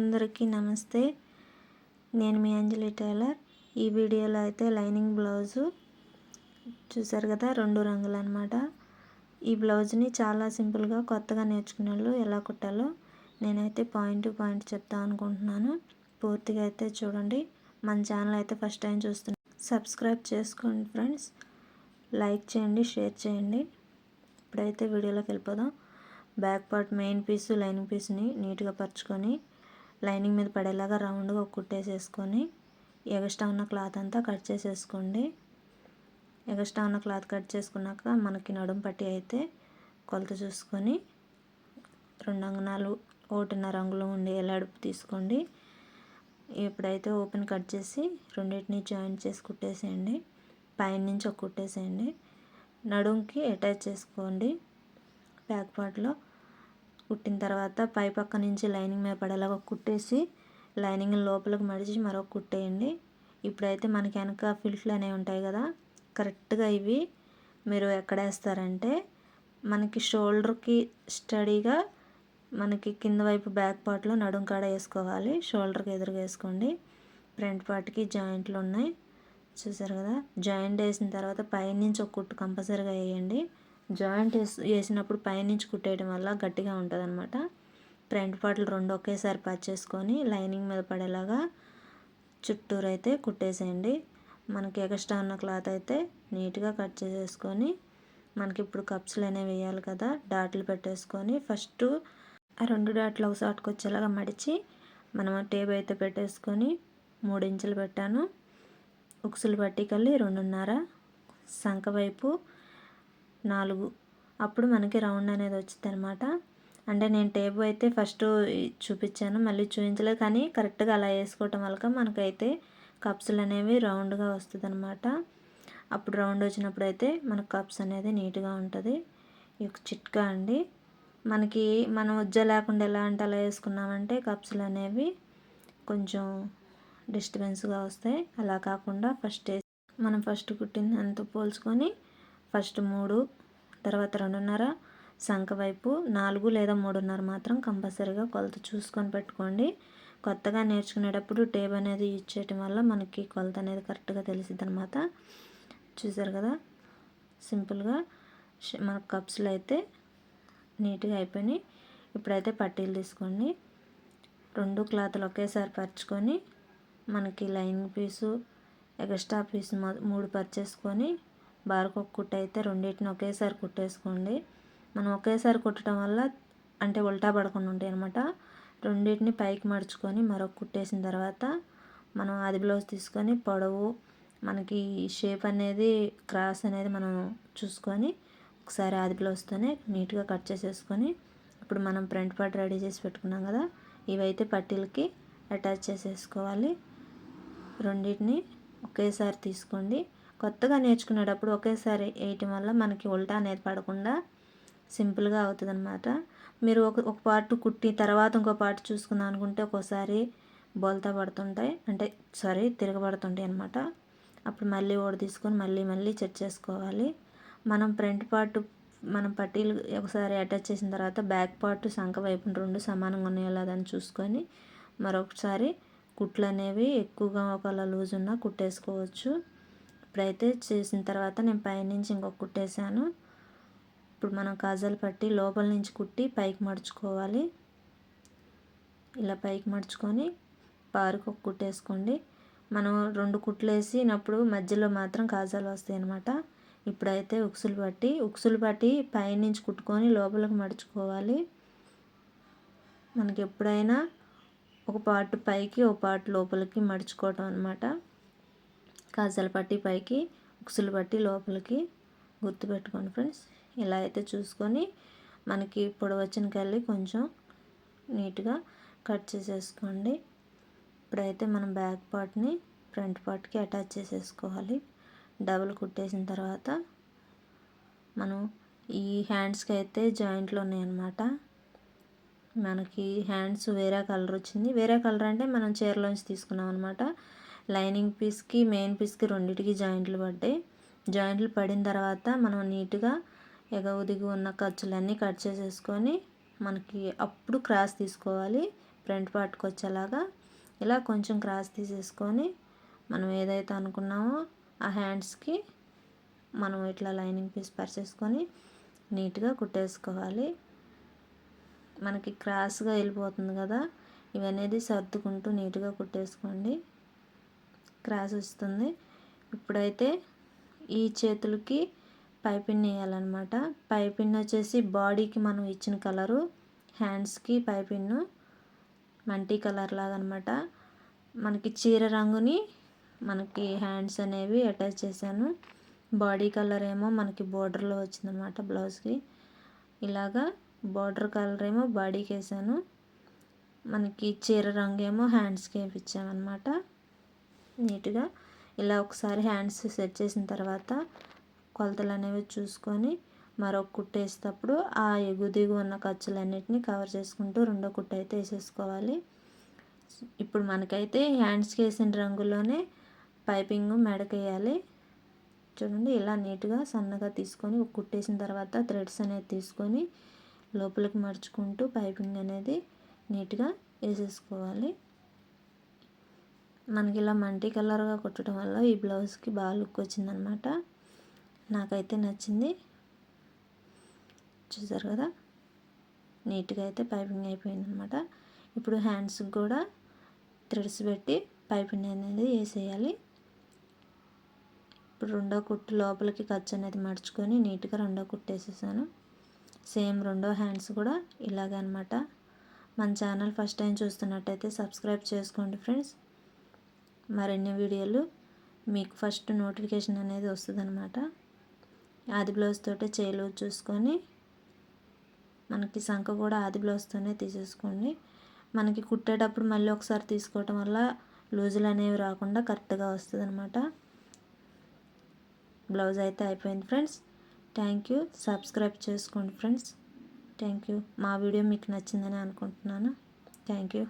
అందరికీ నమస్తే. నేను మీ అంజలి టైలర్. ఈ వీడియోలో అయితే లైనింగ్ బ్లౌజు చూసారు కదా రెండు రంగులు అనమాట ఈ బ్లౌజ్ని చాలా సింపుల్గా కొత్తగా నేర్చుకునే వాళ్ళు ఎలా కుట్టాలో నేనైతే పాయింట్ టు పాయింట్ చెప్తా అనుకుంటున్నాను. పూర్తిగా అయితే చూడండి. మన ఛానల్ అయితే ఫస్ట్ టైం చూస్తున్నాను సబ్స్క్రైబ్ చేసుకోండి ఫ్రెండ్స్. లైక్ చేయండి షేర్ చేయండి. ఇప్పుడైతే వీడియోలోకి వెళ్ళిపోదాం. Back part main piece lining పీస్ని నీట్గా పరుచుకొని లైనింగ్ మీద పడేలాగా రౌండ్గా కుట్టేసేసుకొని ఎగస్ట్రా ఉన్న క్లాత్ అంతా కట్ చేసేసుకోండి. ఎగస్ట్రా ఉన్న క్లాత్ కట్ చేసుకున్నాక మనకి నడుం పట్టి అయితే కొలత చూసుకొని రెండు అంగనాలు ఒకటిన్నర రంగులో ఉండే ఎలాడుపు తీసుకోండి. ఇప్పుడైతే ఓపెన్ కట్ చేసి రెండింటిని జాయింట్ చేసి కుట్టేసేయండి. పైన నుంచి ఒక కుట్టేసేయండి. నడుంకి అటాచ్ చేసుకోండి. బ్యాక్ పార్ట్లో కుట్టిన తర్వాత పై పక్క నుంచి లైనింగ్ మీద పడేలాగా కుట్టేసి లైనింగ్ లోపలికి మడిచి మరొక కుట్టేయండి. ఇప్పుడైతే మనకి వెనక ఫిల్ట్లు అనేవి ఉంటాయి కదా కరెక్ట్గా ఇవి మీరు ఎక్కడ వేస్తారంటే మనకి షోల్డర్కి స్టడీగా మనకి కింద వైపు బ్యాక్ పార్ట్లో నడుం కాడ వేసుకోవాలి. షోల్డర్కి ఎదురుగా వేసుకోండి. ఫ్రంట్ పార్ట్కి జాయింట్లు ఉన్నాయి. చూసారు కదా జాయింట్ వేసిన తర్వాత పైనుంచి ఒక కుట్టు కంపల్సరీగా వేయండి. జాయింట్ వేసినప్పుడు పైనుంచి కుట్టేయడం వల్ల గట్టిగా ఉంటుంది అనమాట ఫ్రంట్ పార్ట్లు రెండు ఒకేసారి పచ్చేసుకొని లైనింగ్ మీద పడేలాగా చుట్టూరు అయితే కుట్టేసేయండి. మనకి ఎక్స్ట్రా ఉన్న క్లాత్ అయితే నీట్గా కట్ చేసేసుకొని మనకి ఇప్పుడు కప్స్లు అనేవి వేయాలి కదా డాట్లు పెట్టేసుకొని ఫస్ట్ ఆ రెండు డాట్లు ఒక సాటుకు వచ్చేలాగా మడిచి మనం టేబుల్ అయితే పెట్టేసుకొని మూడు ఇంచులు పెట్టాను. ఉక్సులు పట్టికల్లి రెండున్నర సంఖ వైపు నాలుగు. అప్పుడు మనకి రౌండ్ అనేది వచ్చింది అనమాట అంటే నేను టేపు అయితే ఫస్ట్ చూపించాను మళ్ళీ చూపించలేదు కానీ కరెక్ట్గా అలా వేసుకోవటం వల్ల మనకైతే కప్స్లు అనేవి రౌండ్గా వస్తుంది అనమాట అప్పుడు రౌండ్ వచ్చినప్పుడు అయితే మనకు కప్స్ అనేది నీట్గా ఉంటుంది. ఈ చిట్కా అండి. మనకి మనం ఉజ్జ లేకుండా ఎలా అంటే అలా వేసుకున్నామంటే కప్స్లు అనేవి కొంచెం డిస్టర్బెన్స్గా వస్తాయి. అలా కాకుండా ఫస్ట్ మనం ఫస్ట్ కుట్టింది అంత పోల్చుకొని ఫస్ట్ మూడు తర్వాత రెండున్నర సంఖ వైపు నాలుగు లేదా మూడున్నర మాత్రం కంపల్సరీగా కొలత చూసుకొని పెట్టుకోండి. కొత్తగా నేర్చుకునేటప్పుడు టేబ్ అనేది యూజ్ చేయటం వల్ల మనకి కొలత అనేది కరెక్ట్గా తెలిసిద్ది అనమాట చూసారు కదా? సింపుల్గా మన కప్స్లో అయితే నీట్గా అయిపోయినాయి. ఇప్పుడైతే పట్టీలు తీసుకోండి. రెండు క్లాత్లు ఒకేసారి పరుచుకొని మనకి లైన్ పీసు ఎక్స్ట్రా పీసు మూడు పర్చేసుకొని బార్కొక కుట్ట అయితే రెండింటిని ఒకేసారి కుట్టేసుకోండి. మనం ఒకేసారి కుట్టడం వల్ల అంటే ఉల్టా పడకుండా ఉంటాయి అనమాట రెండింటిని పైకి మడుచుకొని మరొక కుట్టేసిన తర్వాత మనం అది బ్లౌజ్ తీసుకొని పొడవు మనకి షేప్ అనేది క్రాస్ అనేది మనం చూసుకొని ఒకసారి ఆది బ్లౌజ్తోనే నీట్గా కట్ చేసేసుకొని ఇప్పుడు మనం ఫ్రంట్ పార్ట్ రెడీ చేసి పెట్టుకున్నాం కదా ఇవైతే పట్టీలకి అటాచ్ చేసేసుకోవాలి. రెండింటిని ఒకేసారి తీసుకోండి. కొత్తగా నేర్చుకునేటప్పుడు ఒకేసారి వేయటం వల్ల మనకి ఉల్టా అనేది పడకుండా సింపుల్గా అవుతుంది అనమాట మీరు ఒక ఒక పార్ట్ కుట్టి తర్వాత ఇంకో పార్ట్ చూసుకుందాం అనుకుంటే ఒక్కోసారి బోల్తా పడుతుంటాయి. అంటే సారీ తిరగబడుతుంటాయి అనమాట అప్పుడు మళ్ళీ ఓడి తీసుకొని మళ్ళీ మళ్ళీ చెక్ చేసుకోవాలి. మనం ఫ్రంట్ పార్ట్ మనం పట్టీలు ఒకసారి అటాచ్ చేసిన తర్వాత బ్యాక్ పార్ట్ సంఖ వైపు రెండు సమానంగా ఉన్నాయో లేదని చూసుకొని మరొకసారి కుట్లు అనేవి ఎక్కువగా ఒకవేళ లూజ్ ఉన్నా కుట్టేసుకోవచ్చు. ఇప్పుడైతే చేసిన తర్వాత నేను పైనుంచి ఇంకొక కుట్టేశాను. ఇప్పుడు మనం కాజాలు పట్టి లోపల నుంచి కుట్టి పైకి మడుచుకోవాలి. ఇలా పైకి మడుచుకొని పారుకు ఒక కుట్టేసుకోండి మనం రెండు కుట్లు వేసినప్పుడు మధ్యలో మాత్రం కాజాలు వస్తాయి అన్నమాట. ఇప్పుడైతే ఉక్సులు పట్టి ఉక్సులు పట్టి పైనుంచి కుట్టుకొని లోపలికి మడుచుకోవాలి. మనకి ఎప్పుడైనా ఒక పార్ట్ పైకి ఒక పార్ట్ లోపలికి మడుచుకోవటం అనమాట కాజాలు పట్టి పైకి ఉక్సులు పట్టి లోపలికి గుర్తుపెట్టుకోండి ఫ్రెండ్స్. ఇలా అయితే చూసుకొని మనకి పొడవచ్చిన వచ్చిన కొంచెం నీట్గా కట్ చేసేసుకోండి. ఇప్పుడైతే మనం బ్యాక్ పార్ట్ని ఫ్రంట్ పార్ట్కి అటాచ్ చేసేసుకోవాలి. డబుల్ కుట్టేసిన తర్వాత మనం ఈ హ్యాండ్స్కి అయితే జాయింట్లు ఉన్నాయన్నమాట. మనకి హ్యాండ్స్ వేరే కలర్ వచ్చింది. వేరే కలర్ అంటే మనం చీరలోంచి తీసుకున్నాం అనమాట లైనింగ్ పీస్కి మెయిన్ పీస్కి రెండింటికి జాయింట్లు పడ్డాయి. జాయింట్లు పడిన తర్వాత మనం నీట్గా ఎగవు దిగు ఉన్న ఖర్చులన్నీ కట్ చేసేసుకొని మనకి అప్పుడు క్రాస్ తీసుకోవాలి. ఫ్రంట్ పార్ట్కి వచ్చేలాగా ఇలా కొంచెం క్రాస్ తీసేసుకొని మనం ఏదైతే అనుకున్నామో ఆ హ్యాండ్స్కి మనం ఇట్లా లైనింగ్ పీస్ పరిచేసుకొని నీట్గా కుట్టేసుకోవాలి. మనకి క్రాస్గా వెళ్ళిపోతుంది కదా ఇవనేది సర్దుకుంటూ నీట్గా కుట్టేసుకోండి. క్రాస్ వస్తుంది. ఇప్పుడైతే ఈ చేతులకి పైపిన్ వేయాలన్నమాట. పైపిన్ వచ్చేసి బాడీకి మనం ఇచ్చిన కలరు హ్యాండ్స్కి పైపిన్ను మంటి కలర్ లాగా అనమాట మనకి చీర రంగుని మనకి హ్యాండ్స్ అనేవి అటాచ్ చేశాను. బాడీ కలర్ ఏమో మనకి బోర్డర్లో వచ్చిందనమాట బ్లౌజ్కి. ఇలాగా బార్డర్ కలర్ ఏమో బాడీకి వేసాను మనకి చీర రంగు ఏమో హ్యాండ్స్కి వేయించామన్నమాట నీట్గా ఇలా ఒకసారి హ్యాండ్స్ సెట్ చేసిన తర్వాత కొలతలు అనేవి చూసుకొని మరొక కుట్టు వేసేటప్పుడు ఆ ఎగు దిగు ఉన్న ఖర్చులన్నిటిని కవర్ చేసుకుంటూ రెండో కుట్టు అయితే వేసేసుకోవాలి. ఇప్పుడు మనకైతే హ్యాండ్స్కి వేసిన రంగులోనే పైపింగ్ మెడకేయాలి. చూడండి ఇలా నీట్గా సన్నగా తీసుకొని ఒక కుట్టేసిన తర్వాత థ్రెడ్స్ అనేది తీసుకొని లోపలికి మడుచుకుంటూ పైపింగ్ అనేది నీట్గా వేసేసుకోవాలి. మనకి ఇలా మల్టీ కలర్గా కుట్టడం వల్ల ఈ బ్లౌజ్కి బాగా లుక్ వచ్చిందనమాట. నాకైతే నచ్చింది. చూసారు కదా? నీట్గా అయితే పైపింగ్ అయిపోయిందనమాట. ఇప్పుడు హ్యాండ్స్కి కూడా థ్రెడ్స్ పెట్టి పైపింగ్ అనేది వేసేయాలి. ఇప్పుడు రెండో కుట్టు లోపలికి ఖర్చు అనేది మడుచుకొని నీట్గా రెండో కుట్టు వేసేసాను. సేమ్ రెండో హ్యాండ్స్ కూడా ఇలాగే అనమాట. మన ఛానల్ ఫస్ట్ టైం చూస్తున్నట్టయితే సబ్స్క్రైబ్ చేసుకోండి ఫ్రెండ్స్. మరిన్ని వీడియోలు మీకు ఫస్ట్ నోటిఫికేషన్ అనేది వస్తుంది అనమాట ఆది బ్లౌజ్ తోటే చేలు చూసుకొని మనకి సంఖ కూడా ఆది బ్లౌజ్తోనే తీసేసుకోండి. మనకి కుట్టేటప్పుడు మళ్ళీ ఒకసారి తీసుకోవటం వల్ల లూజులు అనేవి రాకుండా కరెక్ట్గా వస్తుంది అనమాట బ్లౌజ్ అయితే అయిపోయింది ఫ్రెండ్స్. Thank you. సబ్స్క్రైబ్ చేసుకోండి ఫ్రెండ్స్. Thank you. మా వీడియో మీకు నచ్చిందని అనుకుంటున్నాను. Thank you.